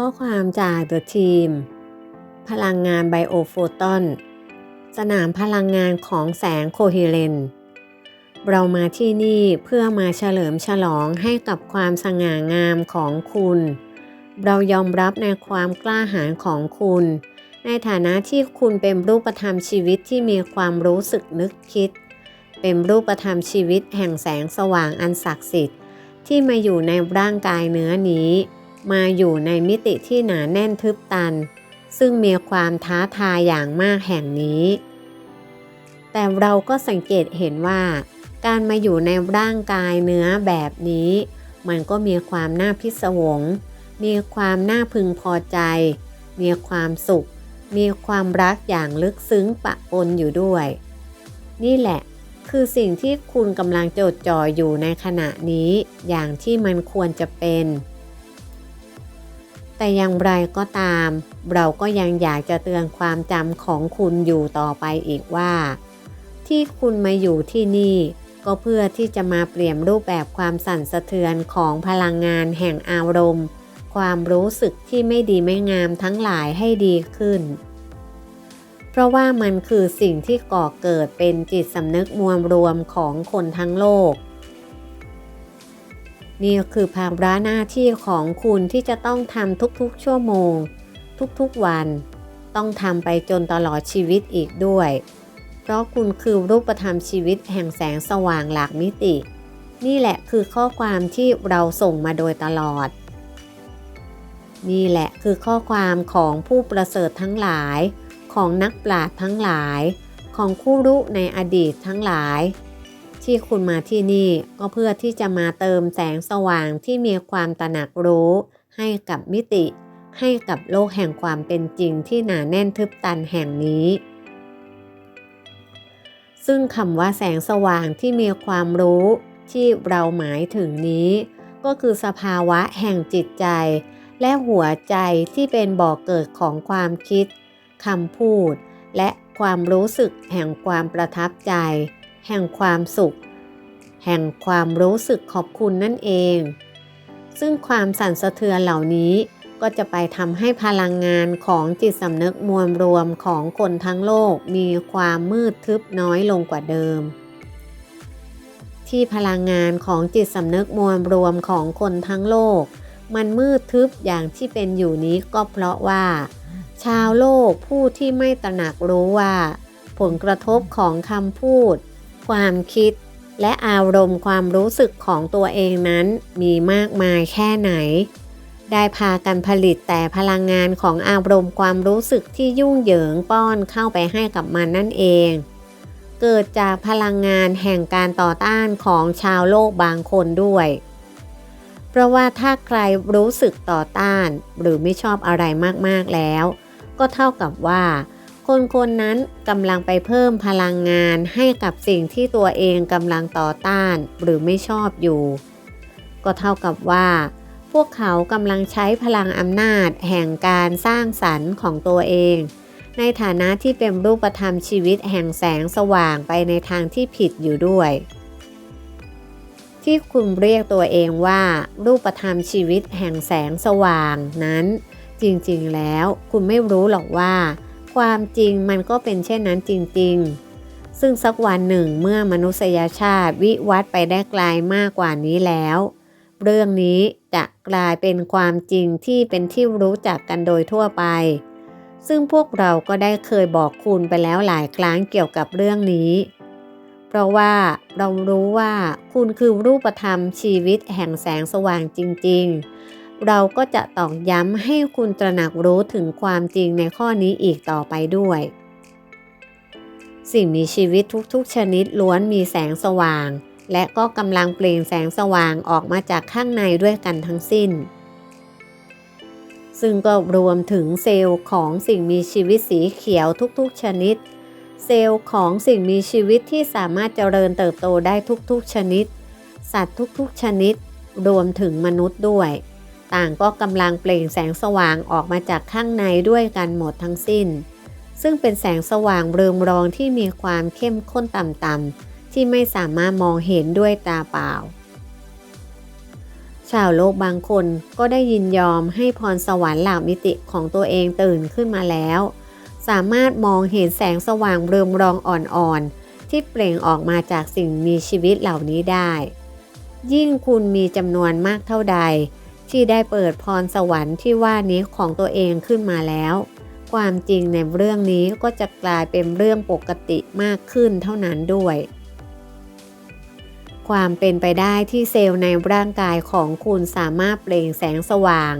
ข้อความจาก The Team พลังงานไบโอโฟตอน สนามพลังงานของแสงโคเฮเลน เรามาที่นี่เพื่อมาเฉลิมฉลองให้กับความสง่างามของคุณ เรายอมรับในความกล้าหาญของคุณ ในฐานะที่คุณเป็นรูปธรรมชีวิตที่มีความรู้สึกนึกคิด เป็นรูปธรรมชีวิตแห่งแสงสว่างอันศักดิ์สิทธิ์ที่มาอยู่ในร่างกายเนื้อนี้ มาอยู่ในมิติที่หนาแน่นทึบตัน ซึ่งมีความท้าทายอย่างมากแห่งนี้ แต่เราก็สังเกตเห็นว่า การมาอยู่ในร่างกายเนื้อแบบนี้ มันก็มีความน่าพิศวง มีความน่าพึงพอใจ มีความสุข มีความรักอย่างลึกซึ้งปะปนอยู่ด้วย นี่แหละคือสิ่งที่คุณกำลังจดจ่ออยู่ในขณะนี้อย่างที่มันควรจะเป็น แต่อย่างไรก็ตาม เราก็ยังอยากจะเตือนความจำของคุณอยู่ต่อไปอีกว่า ที่คุณมาอยู่ที่นี่ ก็เพื่อที่จะมาเปลี่ยนรูปแบบความสั่นสะเทือนของพลังงานแห่งอารมณ์ ความรู้สึกที่ไม่ดีไม่งามทั้งหลายให้ดีขึ้น เพราะว่ามันคือสิ่งที่ก่อเกิดเป็นจิตสำนึกมวลรวมของคนทั้งโลก นี่คือภาระหน้าที่ของคุณที่จะต้องทำทุกๆ ชั่วโมง ทุกๆวัน ต้องทำไปจนตลอดชีวิตอีกด้วย เพราะคุณคือรูปธรรมชีวิตแห่งแสงสว่างหลากมิติ นี่แหละคือข้อความที่เราส่งมาโดยตลอด นี่แหละคือข้อความของผู้ประเสริฐทั้งหลาย ของนักปราชญ์ทั้งหลาย ของคู่รู้ในอดีตทั้งหลาย ที่คุณมาที่นี่ก็เพื่อที่จะมาเติมแสงสว่างที่มีความตระหนักรู้ ให้กับมิติ ให้กับโลกแห่งความเป็นจริงที่หนาแน่นทึบตันแห่งนี้ ซึ่งคำว่าแสงสว่างที่มีความรู้ที่เราหมายถึงนี้ ก็คือสภาวะแห่งจิตใจ และหัวใจที่เป็นบ่อกเกิดของความคิดคำพูด และความรู้สึกแห่งความประทับใจ แห่งความสุข แห่งความรู้สึกขอบคุณนั่นเอง ซึ่งความสั่นสะเทือนเหล่านี้ก็จะไปทำให้พลังงานของจิตสำนึกมวลรวมของคนทั้งโลกมีความมืดทึบน้อยลงกว่าเดิม ที่พลังงานของจิตสำนึกมวลรวมของคนทั้งโลก มันมืดทึบอย่างที่เป็นอยู่นี้ก็เพราะว่า ชาวโลกผู้ที่ไม่ตระหนักรู้ว่า ผลกระทบของคำพูด ความคิด และอารมณ์ความรู้สึกของตัวเองนั้นมีมากมายแค่ไหน ได้พากันผลิตแต่พลังงานของอารมณ์ความรู้สึกที่ยุ่งเหยิงป้อนเข้าไปให้กับมันนั่นเอง เกิดจากพลังงานแห่งการต่อต้านของชาวโลกบางคนด้วย เพราะว่าถ้าใครรู้สึกต่อต้านหรือไม่ชอบอะไรมากๆแล้ว ก็เท่ากับว่า คนคนนั้นกำลังไปเพิ่มพลังงานให้กับสิ่งที่ตัวเองกำลังต่อต้านหรือไม่ชอบอยู่ ก็เท่ากับว่า พวกเขากำลังใช้พลังอำนาจแห่งการสร้างสรรค์ของตัวเอง ในฐานะที่เป็นรูปธรรมชีวิตแห่งแสงสว่างไปในทางที่ผิดอยู่ด้วย ที่คุณเรียกตัวเองว่า รูปธรรมชีวิตแห่งแสงสว่างนั้น จริงๆแล้วคุณไม่รู้หรอกว่า ความจริงมันก็เป็นเช่นนั้นจริง ๆ ซึ่งสักวันหนึ่งเมื่อมนุษยชาติวิวัฒน์ไปได้ไกลมากกว่านี้แล้ว เรื่องนี้จะกลายเป็นความจริงที่เป็นที่รู้จักกันโดยทั่วไป ซึ่งพวกเราก็ได้เคยบอกคุณไปแล้วหลายครั้งเกี่ยวกับเรื่องนี้ เพราะว่าเรารู้ว่าคุณคือรูปธรรมชีวิตแห่งแสงสว่างจริง ๆ เราก็จะตอกย้ำให้คุณตระหนักรู้ถึงความจริงในข้อนี้อีกต่อไปด้วย สิ่งมีชีวิตทุกๆ ชนิดล้วนมีแสงสว่าง และก็กำลังเปล่งแสงสว่างออกมาจากข้างในด้วยกันทั้งสิ้น ซึ่งก็รวมถึงเซลล์ของสิ่งมีชีวิตสีเขียวทุกๆ ชนิด เซลล์ของสิ่งมีชีวิตที่สามารถเจริญเติบโตได้ทุกๆ ชนิด สัตว์ทุกๆ ชนิด รวมถึงมนุษย์ด้วย ต่างก็กำลังเปล่งแสงสว่างออกมาจากข้างในด้วยกันหมดทั้งสิ้น ซึ่งเป็นแสงสว่างเรืองรองที่มีความเข้มข้นต่ำๆที่ไม่สามารถมองเห็นด้วยตาเปล่า ชาวโลกบางคนก็ได้ยินยอมให้พรสวรรค์เหล่ามิติของตัวเองตื่นขึ้นมาแล้ว สามารถมองเห็นแสงสว่างเรืองรองอ่อนๆ ที่เปล่งออกมาจากสิ่งมีชีวิตเหล่านี้ได้ ยิ่งคุณมีจำนวนมากเท่าใด ที่ได้เปิดพรสวรรค์ที่ว่านี้ของตัวเองขึ้นมาแล้ว ความจริงในเรื่องนี้ก็จะกลายเป็นเรื่องปกติมากขึ้นเท่านั้นด้วย ความเป็นไปได้ที่เซลล์ในร่างกายของคุณสามารถเปล่งแสงสว่าง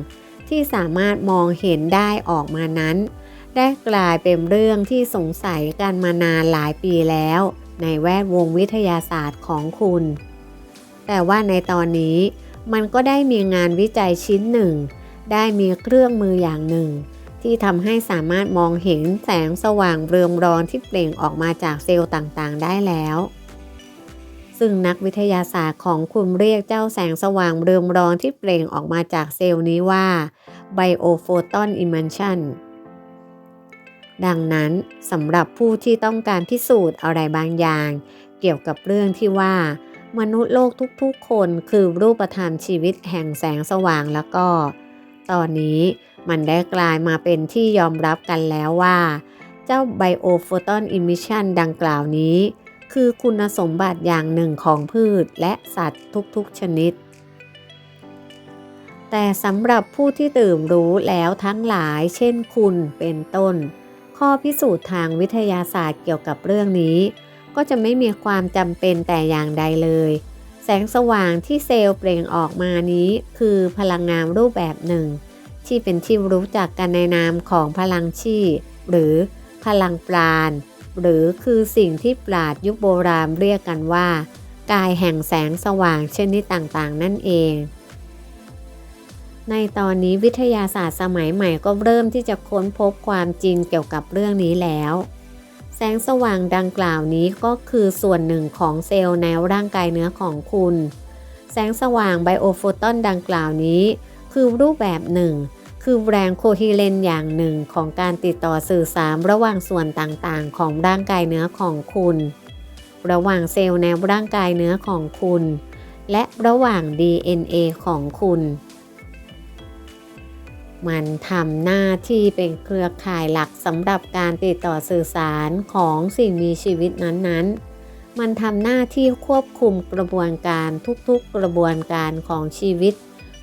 ที่สามารถมองเห็นได้ออกมานั้น ได้กลายเป็นเรื่องที่สงสัยกันมานานหลายปีแล้ว ในแวดวงวิทยาศาสตร์ของคุณ แต่ว่าในตอนนี้ มันก็ได้มีงานวิจัยชิ้นหนึ่ง ได้มีเครื่องมืออย่างหนึ่ง ที่ทำให้สามารถมองเห็นแสงสว่างเรืองรองที่เปล่งออกมาจากเซลล์ต่างๆ ได้แล้ว ซึ่งนักวิทยาศาสตร์ของคุณเรียกเจ้าแสงสว่างเรืองรองที่เปล่งออกมาจากเซลล์นี้ว่า biophoton emission ดังนั้นสำหรับผู้ที่ต้องการพิสูจน์อะไรบางอย่าง เกี่ยวกับเรื่องที่ว่า มนุษย์โลกทุกๆ คนคือรูปธรรมชีวิตแห่งแสงสว่างแล้วก็ ตอนนี้มันได้กลายมาเป็นที่ยอมรับกันแล้วว่า เจ้า biophoton emission ดังกล่าวนี้ คือคุณสมบัติอย่างหนึ่งของพืชและสัตว์ทุกๆชนิด แต่สำหรับผู้ที่ตื่นรู้แล้วทั้งหลาย เช่นคุณเป็นต้น ข้อพิสูจน์ทางวิทยาศาสตร์เกี่ยวกับเรื่องนี้ ก็จะไม่มีความจำเป็นแต่อย่างใดเลย แสงสว่างที่เซลล์เปล่งออกมานี้คือพลังงานรูปแบบหนึ่ง ที่เป็นที่รู้จักกันในนามของพลังชีหรือพลังปราณ หรือคือสิ่งที่ปราดยุคโบราณเรียกกันว่า กายแห่งแสงสว่างชนิดต่างๆ นั่นเองในตอนนี้วิทยาศาสตร์สมัยใหม่ก็เริ่มที่จะค้นพบความจริงเกี่ยวกับเรื่องนี้แล้ว แสงสว่างดังกล่าวนี้ก็คือส่วนหนึ่งของเซลล์ในร่างกายเนื้อของคุณ แสงสว่างไบโอโฟตอนดังกล่าวนี้ คือรูปแบบหนึ่ง คือแรงโคฮิเลนอย่างหนึ่งของการติดต่อสื่อสารระหว่างส่วนต่างๆ ของร่างกายเนื้อของคุณ ระหว่างเซลล์ในร่างกายเนื้อของคุณ และระหว่าง DNA ของคุณ มันทำหน้าที่เป็นเครือข่ายหลักสำหรับการติดต่อสื่อสารของสิ่งมีชีวิตนั้นๆ มันทำหน้าที่ควบคุมกระบวนการทุกๆกระบวนการของชีวิต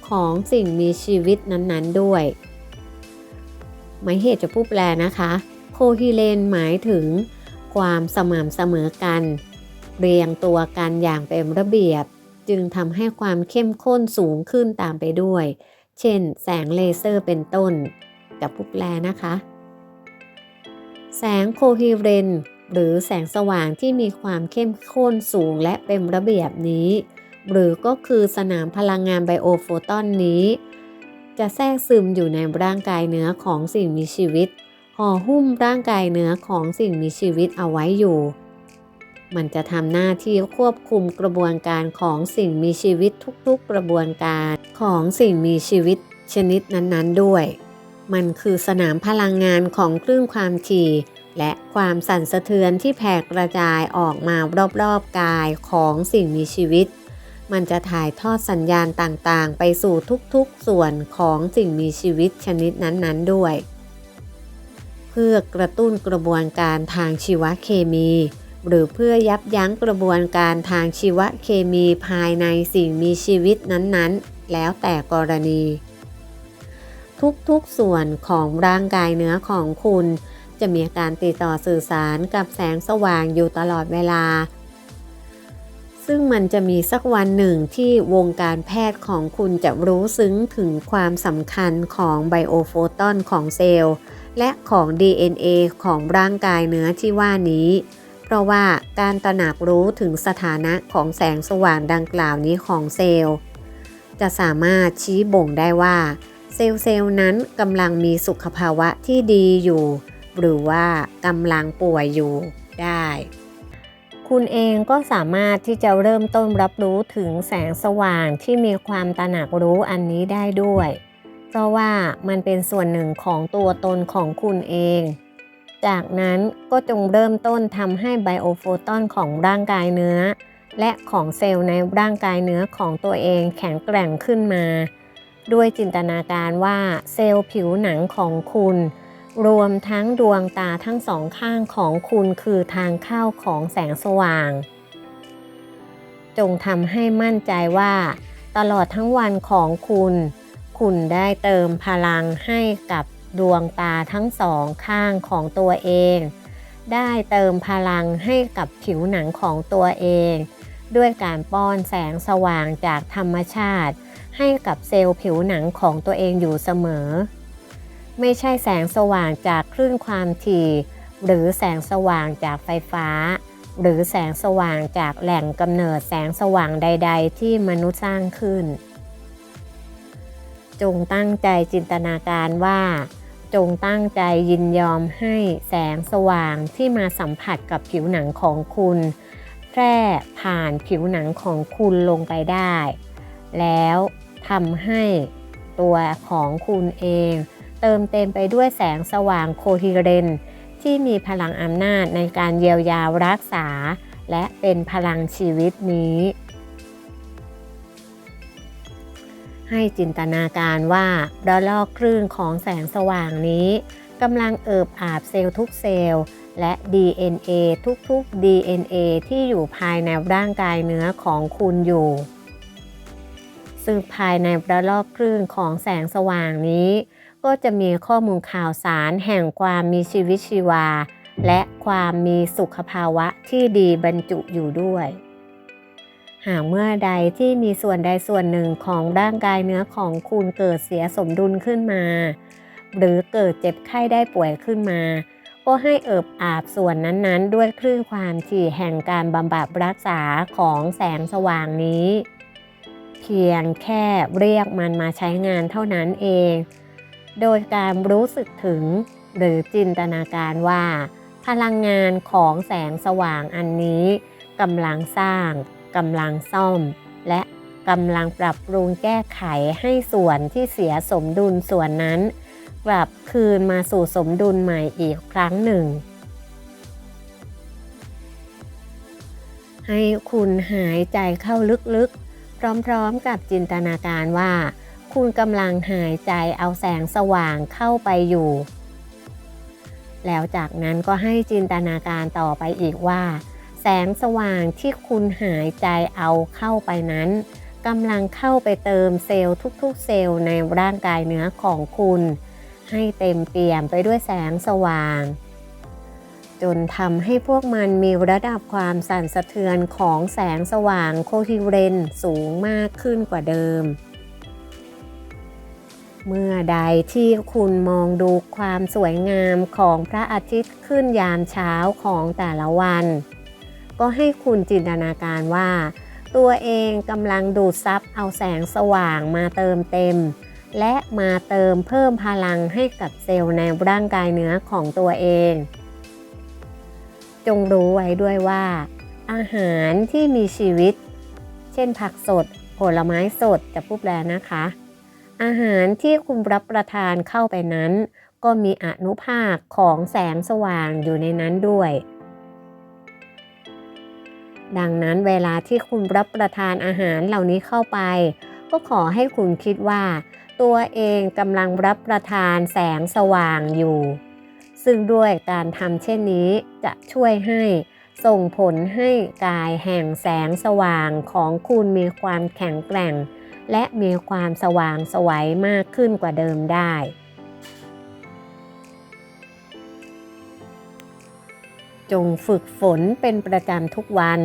ของสิ่งมีชีวิตนั้นๆด้วย หมายเหตุจะผู้แปลนะคะโคฮิเลนหมายถึงความสม่ำเสมอกัน เรียงตัวกันอย่างเป็นระเบียบ จึงทำให้ความเข้มข้นสูงขึ้นตามไปด้วย เช่น แสงเลเซอร์เป็นต้น กับผู้แปลนะคะ แสงโคฮิเรนหรือแสงสว่างที่มีความเข้มข้นสูงและเป็นระเบียบนี้ หรือก็คือสนามพลังงานไบโอโฟตอนนี้ จะแทรกซึมอยู่ในร่างกายเนื้อของสิ่งมีชีวิตห่อหุ้มร่างกายเนื้อของสิ่งมีชีวิตเอาไว้อยู่ มันจะทำหน้าที่ควบคุมกระบวนการของสิ่งมีชีวิตทุกๆกระบวนการของสิ่งมีชีวิตชนิดนั้นๆด้วย มันคือสนามพลังงานของคลื่นความถี่ และความสั่นสะเทือนที่แผ่กระจายออกมารอบๆกายของสิ่งมีชีวิต มันจะถ่ายทอดสัญญาณต่างๆ ไปสู่ทุกๆส่วนของสิ่งมีชีวิตชนิดนั้นๆด้วย เพื่อกระตุ้นกระบวนการทางชีวเคมี หรือเพื่อยับยั้งกระบวนการทางชีวเคมีภายในสิ่งมีชีวิตนั้นๆ แล้วแต่กรณี ทุกๆส่วนของร่างกายเนื้อของคุณ จะมีการติดต่อสื่อสารกับแสงสว่างอยู่ตลอดเวลา ซึ่งมันจะมีสักวันหนึ่งที่วงการแพทย์ของคุณจะรู้ซึ้งถึงความสำคัญของไบโอโฟตอนของเซลล์และของ DNA ของร่างกายเนื้อที่ว่านี้ ราะว่าการตระหนักรู้ถึงสถานะของแสงสว่างดังกล่าวนี้ของเซลล์ จะสามารถชี้บ่งได้ว่า เซลล์เซลล์นั้นกำลังมีสุขภาวะที่ดีอยู่ หรือว่ากำลังป่วยอยู่ได้ คุณเองก็สามารถที่จะเริ่มต้นรับรู้ถึงแสงสว่างที่มีความตระหนักรู้อันนี้ได้ด้วย เพราะว่ามันเป็นส่วนหนึ่งของตัวตนของคุณเอง จากนั้นก็จงเริ่มต้นทำให้ไบโอโฟตอนของร่างกายเนื้อ และของเซลล์ในร่างกายเนื้อของตัวเองแข็งแกร่งขึ้นมา ด้วยจินตนาการว่าเซลล์ผิวหนังของคุณ รวมทั้งดวงตาทั้งสองข้างของคุณคือทางเข้าของแสงสว่าง จงทำให้มั่นใจว่า ตลอดทั้งวันของคุณ คุณได้เติมพลังให้กับ ดวงตาทั้งสองข้างของตัวเอง ได้เติมพลังให้กับผิวหนังของตัวเอง ด้วยการป้อนแสงสว่างจากธรรมชาติ ให้กับเซลล์ผิวหนังของตัวเองอยู่เสมอ ไม่ใช่แสงสว่างจากคลื่นความถี่ หรือแสงสว่างจากไฟฟ้า หรือแสงสว่างจากแหล่งกำเนิดแสงสว่างใด ๆ ที่มนุษย์สร้างขึ้นจงตั้งใจจินตนาการว่า จงตั้งใจยินยอมให้แสงสว่างที่มาสัมผัสกับผิวหนังของคุณ แพร่ผ่านผิวหนังของคุณลงไปได้ แล้วทำให้ตัวของคุณเอง เติมเต็มไปด้วยแสงสว่างโคฮิเรน ที่มีพลังอำนาจในการเยียวยารักษา และเป็นพลังชีวิตนี้ ให้จินตนาการว่าระลอกคลื่นของแสงสว่างนี้กำลังเอิบอาบเซลล์ทุกเซลล์ และ DNA ทุกๆ DNA ที่อยู่ภายในร่างกายเนื้อของคุณอยู่ ซึ่งภายในระลอกคลื่นของแสงสว่างนี้ ก็จะมีข้อมูลข่าวสารแห่งความมีชีวิตชีวา และความมีสุขภาวะที่ดีบรรจุอยู่ด้วย หากเมื่อใดที่มีส่วนใดส่วนหนึ่งของร่างกายเนื้อของคุณเกิดเสียสมดุลขึ้นมา หรือเกิดเจ็บไข้ได้ป่วยขึ้นมา ก็ให้เอิบอาบส่วนนั้นๆ ด้วยคลื่นความถี่แห่งการบำบัดรักษาของแสงสว่างนี้ เพียงแค่เรียกมันมาใช้งานเท่านั้นเอง โดยการรู้สึกถึงหรือจินตนาการว่า พลังงานของแสงสว่างอันนี้กำลังสร้าง กำลังซ่อม และกำลังปรับปรุงแก้ไขให้ส่วนที่เสียสมดุลส่วนนั้น กลับคืนมาสู่สมดุลใหม่อีกครั้งหนึ่ง ให้คุณหายใจเข้าลึกๆ พร้อมๆกับจินตนาการว่า คุณกำลังหายใจเอาแสงสว่างเข้าไปอยู่ แล้วจากนั้นก็ให้จินตนาการต่อไปอีกว่า แสงสว่างที่คุณหายใจเอาเข้าไปนั้นกำลังเข้าไปเติมเซลล์ทุกๆ เซลล์ในร่างกายเนื้อของคุณ ให้เต็มเปี่ยมไปด้วยแสงสว่าง จนทำให้พวกมันมีระดับความสั่นสะเทือนของแสงสว่างโคฮิเรนสูงมากขึ้นกว่าเดิม เมื่อใดที่คุณมองดูความสวยงามของพระอาทิตย์ขึ้นยามเช้าของแต่ละวัน ก็ให้คุณจินตนาการว่า ตัวเองกำลังดูดซับเอาแสงสว่างมาเติมเต็ม และมาเติมเพิ่มพลังให้กับเซลล์ในร่างกายเนื้อของตัวเอง จงรู้ไว้ด้วยว่า อาหารที่มีชีวิต เช่นผักสด ผลไม้สดจะพูดแล้วนะคะ อาหารที่คุณรับประทานเข้าไปนั้น ก็มีอนุภาคของแสงสว่างอยู่ในนั้นด้วย ดังนั้นเวลาที่คุณรับประทานอาหารเหล่านี้เข้าไป ก็ขอให้คุณคิดว่า ตัวเองกำลังรับประทานแสงสว่างอยู่ ซึ่งด้วยการทำเช่นนี้จะช่วยให้ส่งผลให้กายแห่งแสงสว่างของคุณมีความแข็งแกร่ง และมีความสว่างสวัยมากขึ้นกว่าเดิมได้ จงฝึกฝนเป็นประจำทุกวัน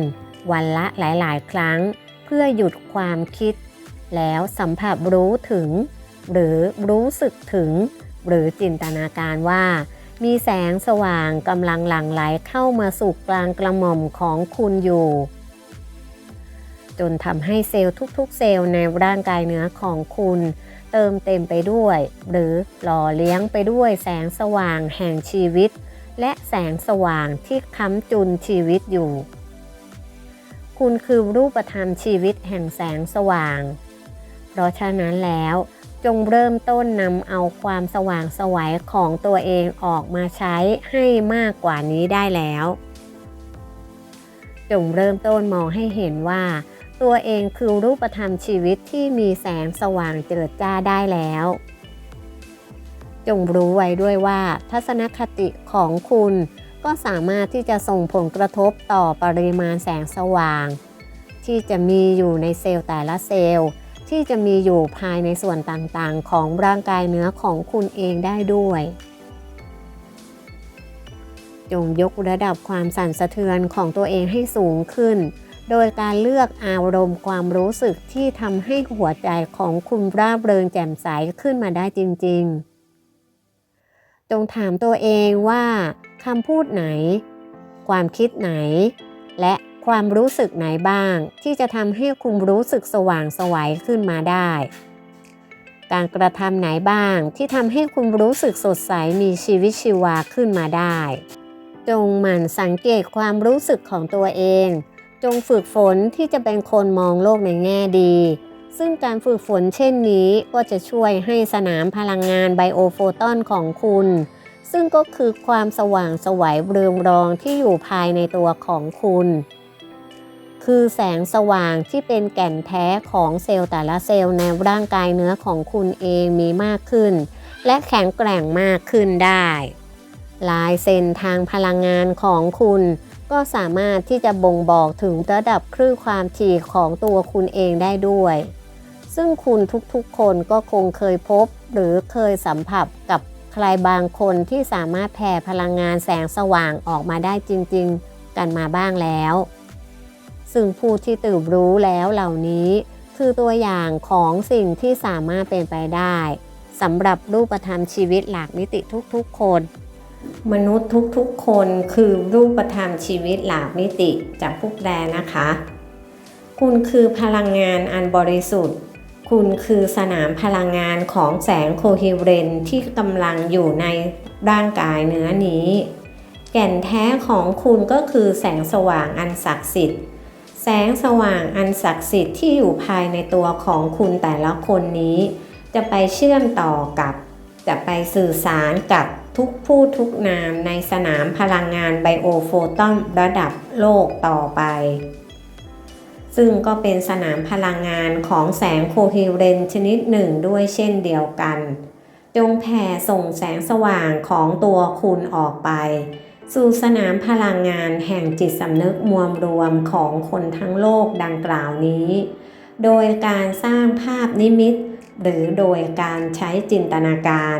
วันละหลาย ๆ ครั้ง เพื่อหยุดความคิด แล้วสัมผัสรู้ถึง หรือรู้สึกถึง หรือจินตนาการว่า มีแสงสว่างกำลังหลั่งไหลเข้ามาสู่กลางกระหม่อมของคุณอยู่ จนทำให้เซลล์ทุก ๆ เซลล์ในร่างกายเนื้อของคุณเติมเต็มไปด้วย หรือหล่อเลี้ยงไปด้วยแสงสว่างแห่งชีวิต และแสงสว่างที่ค้ำจุนชีวิตอยู่ คุณคือรูปธรรมชีวิตแห่งแสงสว่าง เพราะฉะนั้นแล้วจงเริ่มต้นนำเอาความสว่างสวัยของตัวเองออกมาใช้ให้มากกว่านี้ได้แล้ว จงเริ่มต้นมองให้เห็นว่า ตัวเองคือรูปธรรมชีวิตที่มีแสงสว่างเจิดจ้าได้แล้ว จงรู้ไว้ด้วยว่าทัศนคติของคุณก็สามารถที่จะส่งผลกระทบต่อปริมาณแสงสว่าง ที่จะมีอยู่ในเซลล์แต่ละเซลล์ ที่จะมีอยู่ภายในส่วนต่างๆ ของร่างกายเนื้อของคุณเองได้ด้วย จงยกระดับความสั่นสะเทือนของตัวเองให้สูงขึ้น โดยการเลือกอารมณ์ความรู้สึกที่ทำให้หัวใจของคุณร่าเริงแจ่มใสขึ้นมาได้จริง ๆ จงถามตัวเองว่าคำพูดไหน ความคิดไหน และความรู้สึกไหนบ้าง ที่จะทำให้คุณรู้สึกสว่างสวัยขึ้นมาได้ การกระทำไหนบ้างที่ทำให้คุณรู้สึกสดใสมีชีวิตชีวาขึ้นมาได้ จงหมั่นสังเกตความรู้สึกของตัวเอง จงฝึกฝนที่จะเป็นคนมองโลกในแง่ดี ซึ่งการฝึกฝนเช่นนี้ก็จะช่วยให้สนามพลังงานไบโอโฟตอนของคุณ ซึ่งก็คือความสว่างสวัยเรืองรองที่อยู่ภายในตัวของคุณ คือแสงสว่างที่เป็นแก่นแท้ของเซลล์แต่ละเซลล์ในร่างกายเนื้อของคุณเองมีมากขึ้น และแข็งแกร่งมากขึ้นได้ ลายเซ็นทางพลังงานของคุณก็สามารถที่จะบ่งบอกถึงระดับคลื่นความถี่ของตัวคุณเองได้ด้วย ซึ่งคุณทุกๆคนก็คงเคยพบ หรือเคยสัมผัสกับใครบางคนที่สามารถแผ่พลังงานแสงสว่างออกมาได้จริง ๆ กันมาบ้างแล้ว ซึ่งผู้ที่ตื่นรู้แล้วเหล่านี้ คือตัวอย่างของสิ่งที่สามารถเป็นไปได้สำหรับรูปธรรมชีวิตหลากมิติทุกๆ คน มนุษย์ทุกๆ คนคือรูปธรรมชีวิตหลากมิติจากพวกแดนะคะ คุณคือพลังงานอันบริสุทธิ์ คุณคือสนามพลังงานของแสงโคฮิเรนที่กำลังอยู่ในร่างกายเนื้อนี้ แก่นแท้ของคุณก็คือแสงสว่างอันศักดิ์สิทธิ์ แสงสว่างอันศักดิ์สิทธิ์ที่อยู่ภายในตัวของคุณแต่ละคนนี้ จะไปเชื่อมต่อกับ จะไปสื่อสารกับทุกผู้ทุกนามในสนามพลังงานไบโอโฟตอนระดับโลกต่อไป ซึ่งก็เป็นสนามพลังงานของแสงโคฮิเรนชนิดหนึ่งด้วยเช่นเดียวกัน จงแผ่ส่งแสงสว่างของตัวคุณออกไป สู่สนามพลังงานแห่งจิตสำนึกมวลรวมของคนทั้งโลกดังกล่าวนี้ โดยการสร้างภาพนิมิต หรือโดยการใช้จินตนาการ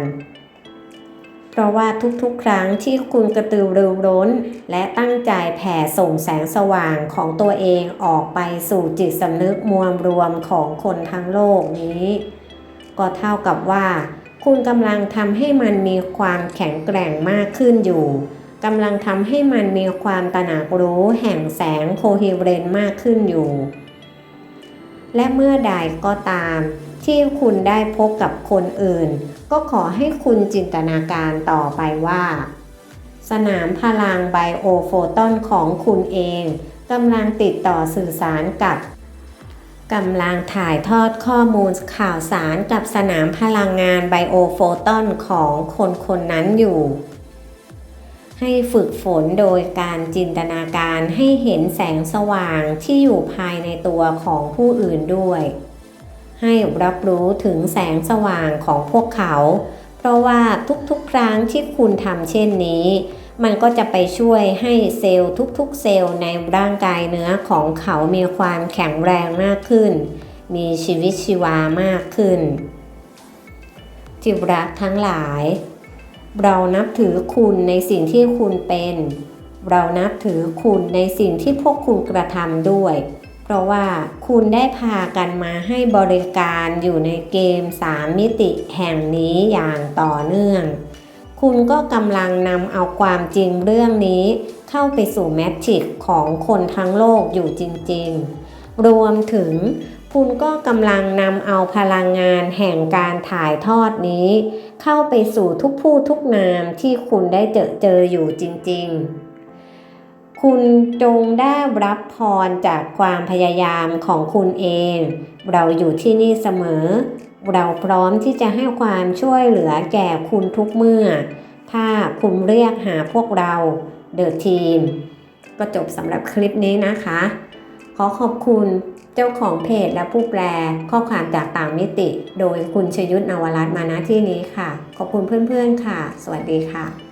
เพราะว่าทุกๆ ครั้งที่คุณกระตือรือร้น และตั้งใจแผ่ส่งแสงสว่างของตัวเองออกไปสู่จิตสำนึกมวลรวมของคนทั้งโลกนี้ ก็เท่ากับว่า คุณกำลังทำให้มันมีความแข็งแกร่งมากขึ้นอยู่กำลังทำให้มันมีความตระหนักรู้แห่งแสงโคฮิเรนมากขึ้นอยู่ และเมื่อใดก็ตาม ที่คุณได้พบกับคนอื่น ก็ขอให้คุณจินตนาการต่อไปว่า สนามพลังไบโอโฟตอนของคุณเองกำลังติดต่อสื่อสารกับกำลังถ่ายทอดข้อมูลข่าวสารกับสนามพลังงานไบโอโฟตอนของคนคนนั้นอยู่ ให้ฝึกฝนโดยการจินตนาการให้เห็นแสงสว่างที่อยู่ภายในตัวของผู้อื่นด้วย ให้รับรู้ถึงแสงสว่างของพวกเขา เพราะว่าทุกๆ ครั้งที่คุณทำเช่นนี้ มันก็จะไปช่วยให้เซลล์ทุกๆ เซลล์ในร่างกายเนื้อของเขามีความแข็งแรงมากขึ้น มีชีวิตชีวามากขึ้นที่รักทั้งหลาย เรานับถือคุณในสิ่งที่คุณเป็น เรานับถือคุณในสิ่งที่พวกคุณกระทำด้วย เพราะว่าคุณได้พากันมาให้บริการอยู่ในเกม 3 มิติแห่งนี้อย่างต่อเนื่อง คุณก็กำลังนำเอาความจริงเรื่องนี้ เข้าไปสู่แมทริกของคนทั้งโลกอยู่จริงๆ รวมถึงคุณก็กำลังนำเอาพลังงานแห่งการถ่ายทอดนี้ เข้าไปสู่ทุกผู้ทุกนามที่คุณได้เจอเจออยู่จริง ๆ คุณจงได้รับพรจากความพยายามของคุณเอง เราอยู่ที่นี่เสมอ เราพร้อมที่จะให้ความช่วยเหลือแก่คุณทุกเมื่อ ถ้าคุณเรียกหาพวกเราเดอะทีมก็จบสำหรับคลิปนี้นะคะ ขอขอบคุณเจ้าของเพจและผู้แปลข้อความจากต่างมิติ โดยคุณชยุทธนวรัตน์มาณที่นี้ค่ะ ขอบคุณเพื่อนๆค่ะ สวัสดีค่ะ